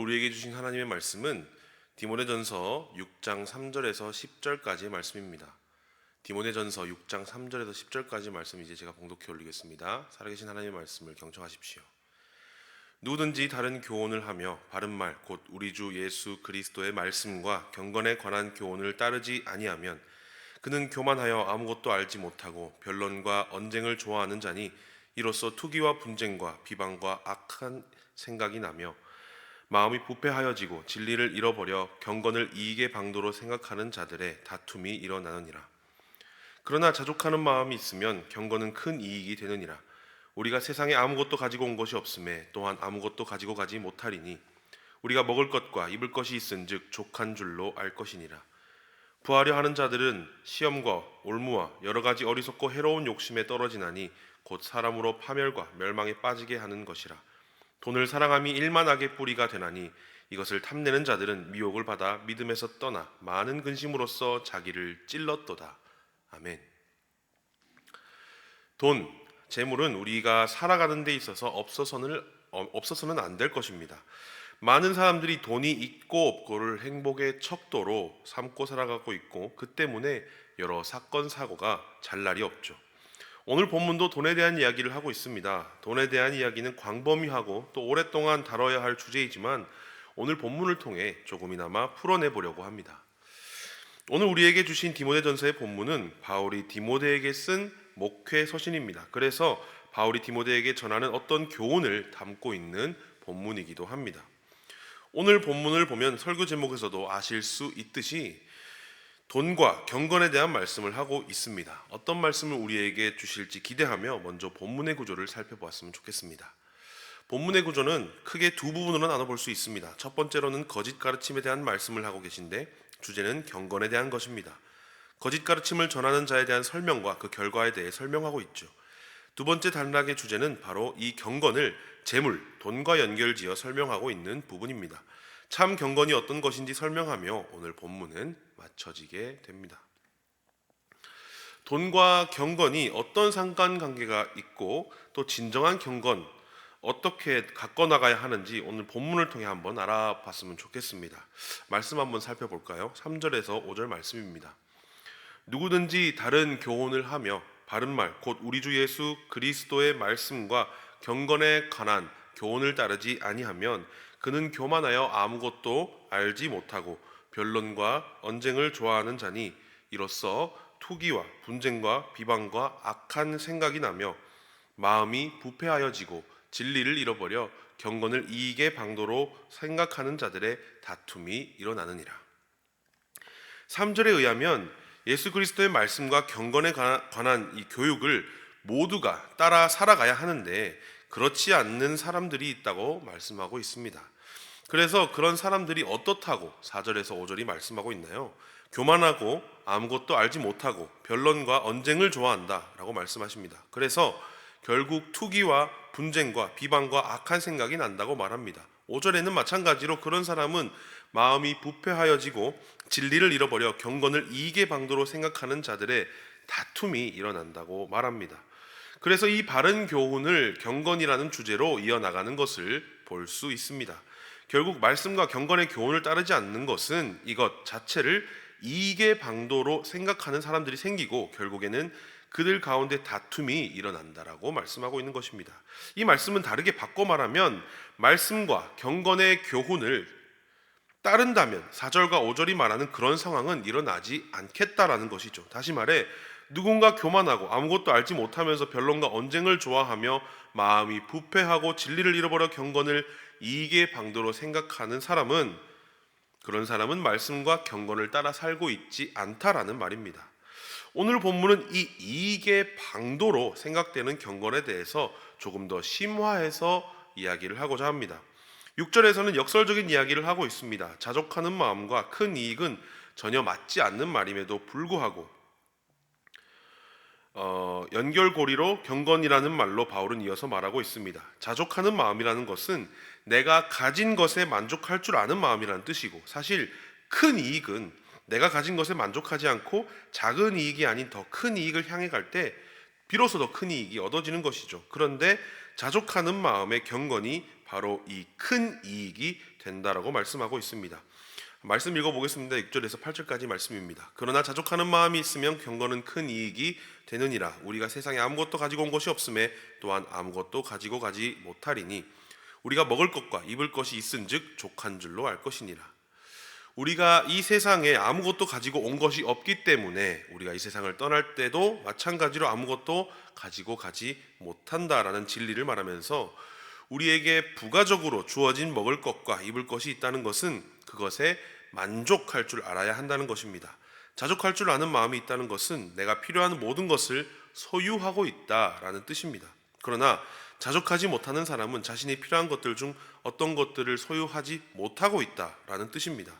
우리에게 주신 하나님의 말씀은 디모데전서 6장 3절에서 10절까지의 말씀입니다. 디모데전서 6장 3절에서 10절까지 말씀 이제 제가 봉독해 올리겠습니다. 살아계신 하나님의 말씀을 경청하십시오. 누구든지 다른 교훈을 하며 바른 말 곧 우리 주 예수 그리스도의 말씀과 경건에 관한 교훈을 따르지 아니하면 그는 교만하여 아무것도 알지 못하고 변론과 언쟁을 좋아하는 자니 이로써 투기와 분쟁과 비방과 악한 생각이 나며 마음이 부패하여지고 진리를 잃어버려 경건을 이익의 방도로 생각하는 자들의 다툼이 일어나느니라. 그러나 자족하는 마음이 있으면 경건은 큰 이익이 되느니라. 우리가 세상에 아무것도 가지고 온 것이 없음에 또한 아무것도 가지고 가지 못하리니 우리가 먹을 것과 입을 것이 있은즉 족한 줄로 알 것이니라. 부하려 하는 자들은 시험과 올무와 여러 가지 어리석고 해로운 욕심에 떨어지나니 곧 사람으로 파멸과 멸망에 빠지게 하는 것이라. 돈을 사랑함이 일만하게 뿌리가 되나니 이것을 탐내는 자들은 미혹을 받아 믿음에서 떠나 많은 근심으로써 자기를 찔렀도다. 아멘. 돈, 재물은 우리가 살아가는 데 있어서 없어서는 어, 없어서는 안 될 것입니다. 많은 사람들이 돈이 있고 없고를 행복의 척도로 삼고 살아가고 있고 그 때문에 여러 사건 사고가 잘 날이 없죠. 오늘 본문도 돈에 대한 이야기를 하고 있습니다. 돈에 대한 이야기는 광범위하고 또 오랫동안 다뤄야 할 주제이지만 오늘 본문을 통해 조금이나마 풀어내 보려고 합니다. 오늘 우리에게 주신 디모데전서의 본문은 바울이 디모데에게 쓴 목회 서신입니다. 그래서 바울이 디모데에게 전하는 어떤 교훈을 담고 있는 본문이기도 합니다. 오늘 본문을 보면 설교 제목에서도 아실 수 있듯이 돈과 경건에 대한 말씀을 하고 있습니다. 어떤 말씀을 우리에게 주실지 기대하며 먼저 본문의 구조를 살펴보았으면 좋겠습니다. 본문의 구조는 크게 두 부분으로 나눠볼 수 있습니다. 첫 번째로는 거짓 가르침에 대한 말씀을 하고 계신데 주제는 경건에 대한 것입니다. 거짓 가르침을 전하는 자에 대한 설명과 그 결과에 대해 설명하고 있죠. 두 번째 단락의 주제는 바로 이 경건을 재물, 돈과 연결지어 설명하고 있는 부분입니다. 참 경건이 어떤 것인지 설명하며 오늘 본문은 맞춰지게 됩니다. 돈과 경건이 어떤 상관관계가 있고 또 진정한 경건 어떻게 갖고 나가야 하는지 오늘 본문을 통해 한번 알아봤으면 좋겠습니다. 말씀 한번 살펴볼까요? 3절에서 5절 말씀입니다. 누구든지 다른 교훈을 하며 바른 말, 곧 우리 주 예수 그리스도의 말씀과 경건에 관한 교훈을 따르지 아니하면 그는 교만하여 아무것도 알지 못하고 변론과 언쟁을 좋아하는 자니 이로써 투기와 분쟁과 비방과 악한 생각이 나며 마음이 부패하여지고 진리를 잃어버려 경건을 이익의 방도로 생각하는 자들의 다툼이 일어나느니라. 3절에 의하면 예수 그리스도의 말씀과 경건에 관한 이 교육을 모두가 따라 살아가야 하는데 그렇지 않는 사람들이 있다고 말씀하고 있습니다. 그래서 그런 사람들이 어떻다고 4절에서 5절이 말씀하고 있나요? 교만하고 아무것도 알지 못하고 변론과 언쟁을 좋아한다라고 말씀하십니다. 그래서 결국 투기와 분쟁과 비방과 악한 생각이 난다고 말합니다. 5절에는 마찬가지로 그런 사람은 마음이 부패하여지고 진리를 잃어버려 경건을 이익의 방도로 생각하는 자들의 다툼이 일어난다고 말합니다. 그래서 이 바른 교훈을 경건이라는 주제로 이어나가는 것을 볼 수 있습니다. 결국 말씀과 경건의 교훈을 따르지 않는 것은 이것 자체를 이익의 방도로 생각하는 사람들이 생기고 결국에는 그들 가운데 다툼이 일어난다라고 말씀하고 있는 것입니다. 이 말씀은 다르게 바꿔 말하면 말씀과 경건의 교훈을 따른다면 4절과 5절이 말하는 그런 상황은 일어나지 않겠다라는 것이죠. 다시 말해 누군가 교만하고 아무것도 알지 못하면서 변론과 언쟁을 좋아하며 마음이 부패하고 진리를 잃어버려 경건을 이익의 방도로 생각하는 사람은 그런 사람은 말씀과 경건을 따라 살고 있지 않다라는 말입니다. 오늘 본문은 이 이익의 방도로 생각되는 경건에 대해서 조금 더 심화해서 이야기를 하고자 합니다. 6절에서는 역설적인 이야기를 하고 있습니다. 자족하는 마음과 큰 이익은 전혀 맞지 않는 말임에도 불구하고 어, 연결고리로 경건이라는 말로 바울은 이어서 말하고 있습니다. 자족하는 마음이라는 것은 내가 가진 것에 만족할 줄 아는 마음이라는 뜻이고 사실 큰 이익은 내가 가진 것에 만족하지 않고 작은 이익이 아닌 더 큰 이익을 향해 갈 때 비로소 더 큰 이익이 얻어지는 것이죠. 그런데 자족하는 마음의 경건이 바로 이 큰 이익이 된다라고 말씀하고 있습니다. 말씀 읽어보겠습니다. 6절에서 8절까지 말씀입니다. 그러나 자족하는 마음이 있으면 경건은 큰 이익이 되느니라. 우리가 세상에 아무것도 가지고 온 것이 없음에 또한 아무것도 가지고 가지 못하리니 우리가 먹을 것과 입을 것이 있은즉 족한 줄로 알 것이니라. 우리가 이 세상에 아무것도 가지고 온 것이 없기 때문에 우리가 이 세상을 떠날 때도 마찬가지로 아무것도 가지고 가지 못한다라는 진리를 말하면서 우리에게 부가적으로 주어진 먹을 것과 입을 것이 있다는 것은 그것에 만족할 줄 알아야 한다는 것입니다. 자족할 줄 아는 마음이 있다는 것은 내가 필요한 모든 것을 소유하고 있다라는 뜻입니다. 그러나 자족하지 못하는 사람은 자신이 필요한 것들 중 어떤 것들을 소유하지 못하고 있다라는 뜻입니다.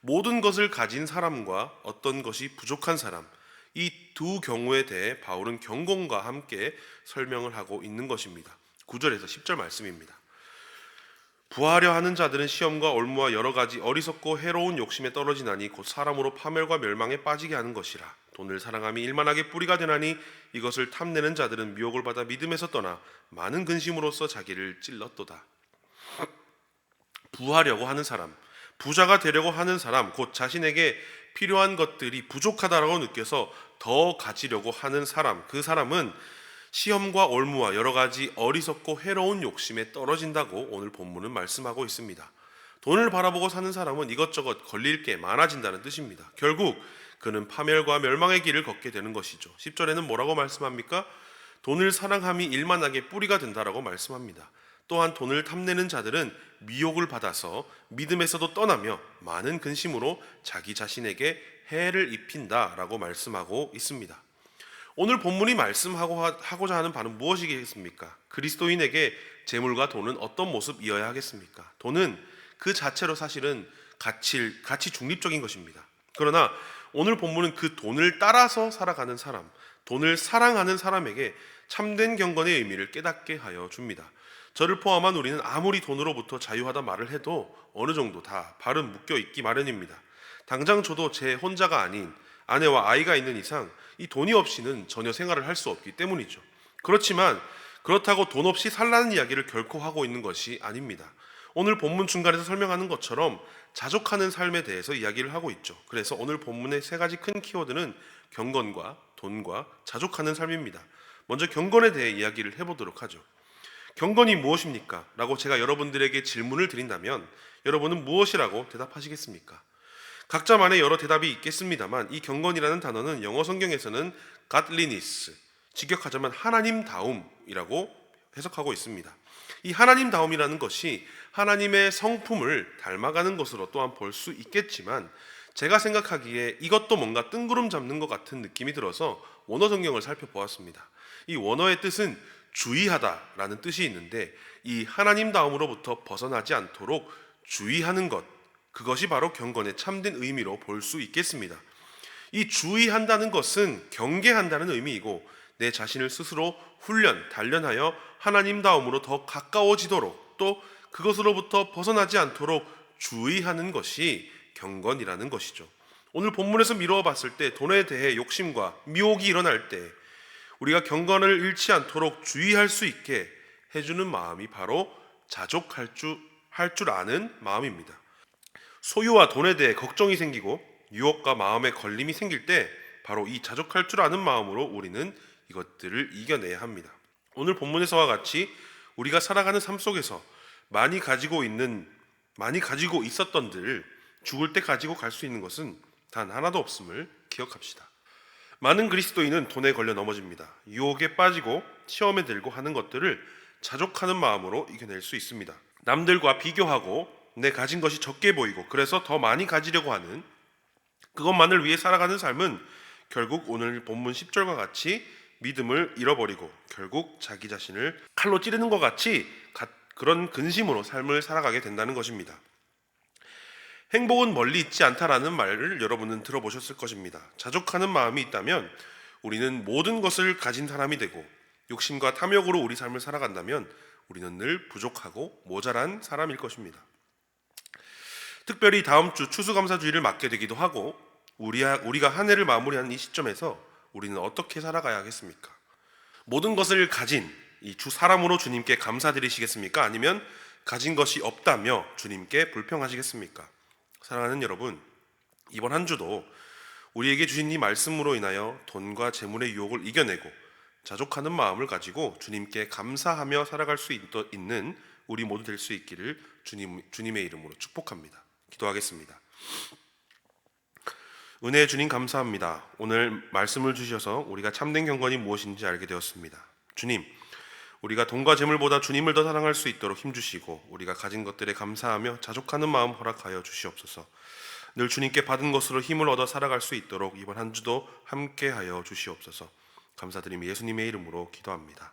모든 것을 가진 사람과 어떤 것이 부족한 사람, 이 두 경우에 대해 바울은 경공과 함께 설명을 하고 있는 것입니다. 9절에서 10절 말씀입니다. 부하려 하는 자들은 시험과 올무와 여러 가지 어리석고 해로운 욕심에 떨어지나니 곧 사람으로 파멸과 멸망에 빠지게 하는 것이라. 돈을 사랑함이 일만하게 뿌리가 되나니 이것을 탐내는 자들은 미혹을 받아 믿음에서 떠나 많은 근심으로써 자기를 찔렀도다. 부하려고 하는 사람, 부자가 되려고 하는 사람, 곧 자신에게 필요한 것들이 부족하다라고 느껴서 더 가지려고 하는 사람, 그 사람은 시험과 올무와 여러 가지 어리석고 해로운 욕심에 떨어진다고 오늘 본문은 말씀하고 있습니다. 돈을 바라보고 사는 사람은 이것저것 걸릴 게 많아진다는 뜻입니다. 결국 그는 파멸과 멸망의 길을 걷게 되는 것이죠. 10절에는 뭐라고 말씀합니까? 돈을 사랑함이 일만하게 뿌리가 된다라고 말씀합니다. 또한 돈을 탐내는 자들은 미혹을 받아서 믿음에서도 떠나며 많은 근심으로 자기 자신에게 해를 입힌다라고 말씀하고 있습니다. 오늘 본문이 말씀하고 하고자 하는 바는 무엇이겠습니까? 그리스도인에게 재물과 돈은 어떤 모습이어야 하겠습니까? 돈은 그 자체로 사실은 가치 가치 중립적인 것입니다. 그러나 오늘 본문은 그 돈을 따라서 살아가는 사람, 돈을 사랑하는 사람에게 참된 경건의 의미를 깨닫게 하여 줍니다. 저를 포함한 우리는 아무리 돈으로부터 자유하다 말을 해도 어느 정도 다 발은 묶여 있기 마련입니다. 당장 저도 제 혼자가 아닌 아내와 아이가 있는 이상 이 돈이 없이는 전혀 생활을 할 수 없기 때문이죠. 그렇지만 그렇다고 돈 없이 살라는 이야기를 결코 하고 있는 것이 아닙니다. 오늘 본문 중간에서 설명하는 것처럼 자족하는 삶에 대해서 이야기를 하고 있죠. 그래서 오늘 본문의 세 가지 큰 키워드는 경건과 돈과 자족하는 삶입니다. 먼저 경건에 대해 이야기를 해보도록 하죠. 경건이 무엇입니까? 라고 제가 여러분들에게 질문을 드린다면 여러분은 무엇이라고 대답하시겠습니까? 각자만의 여러 대답이 있겠습니다만 이 경건이라는 단어는 영어 성경에서는 godliness, 직역하자면 하나님다움이라고 해석하고 있습니다. 이 하나님다움이라는 것이 하나님의 성품을 닮아가는 것으로 또한 볼 수 있겠지만 제가 생각하기에 이것도 뭔가 뜬구름 잡는 것 같은 느낌이 들어서 원어 성경을 살펴보았습니다. 이 원어의 뜻은 주의하다라는 뜻이 있는데 이 하나님다움으로부터 벗어나지 않도록 주의하는 것 그것이 바로 경건의 참된 의미로 볼 수 있겠습니다. 이 주의한다는 것은 경계한다는 의미이고 내 자신을 스스로 훈련, 단련하여 하나님다움으로 더 가까워지도록 또 그것으로부터 벗어나지 않도록 주의하는 것이 경건이라는 것이죠. 오늘 본문에서 미루어 봤을 때 돈에 대해 욕심과 미혹이 일어날 때 우리가 경건을 잃지 않도록 주의할 수 있게 해주는 마음이 바로 자족할 줄, 할 줄 아는 마음입니다. 소유와 돈에 대해 걱정이 생기고 유혹과 마음의 걸림이 생길 때 바로 이 자족할 줄 아는 마음으로 우리는 이것들을 이겨내야 합니다. 오늘 본문에서와 같이 우리가 살아가는 삶 속에서 많이 가지고 있는 많이 가지고 있었던들 죽을 때 가지고 갈 수 있는 것은 단 하나도 없음을 기억합시다. 많은 그리스도인은 돈에 걸려 넘어집니다. 유혹에 빠지고 시험에 들고 하는 것들을 자족하는 마음으로 이겨낼 수 있습니다. 남들과 비교하고 내 가진 것이 적게 보이고 그래서 더 많이 가지려고 하는 그것만을 위해 살아가는 삶은 결국 오늘 본문 10절과 같이 믿음을 잃어버리고 결국 자기 자신을 칼로 찌르는 것 같이 그런 근심으로 삶을 살아가게 된다는 것입니다. 행복은 멀리 있지 않다라는 말을 여러분은 들어보셨을 것입니다. 자족하는 마음이 있다면 우리는 모든 것을 가진 사람이 되고 욕심과 탐욕으로 우리 삶을 살아간다면 우리는 늘 부족하고 모자란 사람일 것입니다. 특별히 다음 주 추수감사주의를 맞게 되기도 하고 우리가 한 해를 마무리하는 이 시점에서 우리는 어떻게 살아가야 하겠습니까? 모든 것을 가진 이 주 사람으로 주님께 감사드리시겠습니까? 아니면 가진 것이 없다며 주님께 불평하시겠습니까? 사랑하는 여러분, 이번 한 주도 우리에게 주신 이 말씀으로 인하여 돈과 재물의 유혹을 이겨내고 자족하는 마음을 가지고 주님께 감사하며 살아갈 수 있- 있는 우리 모두 될 수 있기를 주님, 주님의 이름으로 축복합니다. 기도하겠습니다. 은혜의 주님 감사합니다. 오늘 말씀을 주셔서 우리가 참된 경건이 무엇인지 알게 되었습니다. 주님, 우리가 돈과 재물보다 주님을 더 사랑할 수 있도록 힘주시고 우리가 가진 것들에 감사하며 자족하는 마음 허락하여 주시옵소서. 늘 주님께 받은 것으로 힘을 얻어 살아갈 수 있도록 이번 한 주도 함께하여 주시옵소서. 감사드리며 예수님의 이름으로 기도합니다.